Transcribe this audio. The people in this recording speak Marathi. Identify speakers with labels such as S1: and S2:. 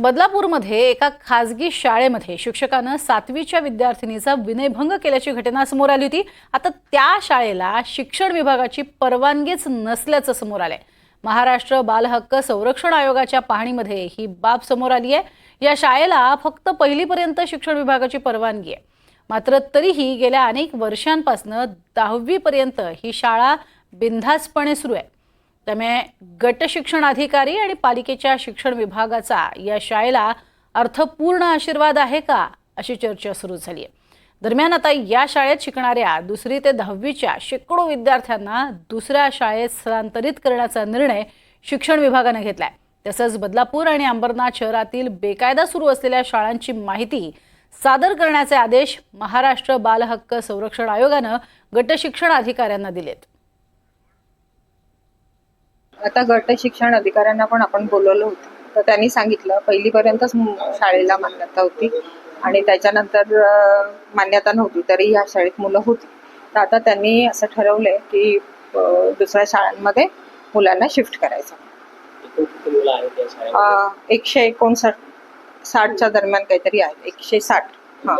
S1: बदलापूरमध्ये एका खासगी शाळेमध्ये शिक्षकानं सातवीच्या विद्यार्थिनीचा विनयभंग केल्याची घटना समोर आली होती. आता त्या शाळेला शिक्षण विभागाची परवानगीच नसल्याचं समोर आलंय. महाराष्ट्र बालहक्क संरक्षण आयोगाच्या पाहणीमध्ये ही बाब समोर आली आहे. या शाळेला फक्त पहिलीपर्यंत शिक्षण विभागाची परवानगी आहे. मात्र तरीही गेल्या अनेक वर्षांपासून दहावीपर्यंत ही शाळा बिनधास्तपणे सुरू आहे. त्यामुळे गट शिक्षण अधिकारी आणि पालिकेच्या शिक्षण विभागाचा या शाळेला अर्थपूर्ण आशीर्वाद आहे का अशी चर्चा सुरू झाली आहे दरम्यान आता या शाळेत शिकणाऱ्या दुसरी ते दहावीच्या शेकडो विद्यार्थ्यांना दुसऱ्या शाळेत स्थलांतरित करण्याचा निर्णय शिक्षण विभागानं घेतलाय. तसंच बदलापूर आणि अंबरनाथ शहरातील बेकायदा सुरू असलेल्या शाळांची माहिती सादर करण्याचे आदेश महाराष्ट्र बालहक्क संरक्षण आयोगानं गटशिक्षण अधिकाऱ्यांना दिलेत.
S2: आता गट शिक्षण अधिकाऱ्यांना पण आपण बोलवलं होतं. तर त्यांनी सांगितलं पहिलीपर्यंतच शाळेला मान्यता होती आणि त्याच्यानंतर मान्यता नव्हती तरी ह्या शाळेत मुलं होती. तर आता त्यांनी असं ठरवलंय की दुसऱ्या शाळांमध्ये मुलांना शिफ्ट करायचं. एकशे एकोणसाठ साठच्या दरम्यान काहीतरी आहे. एकशे साठ हां.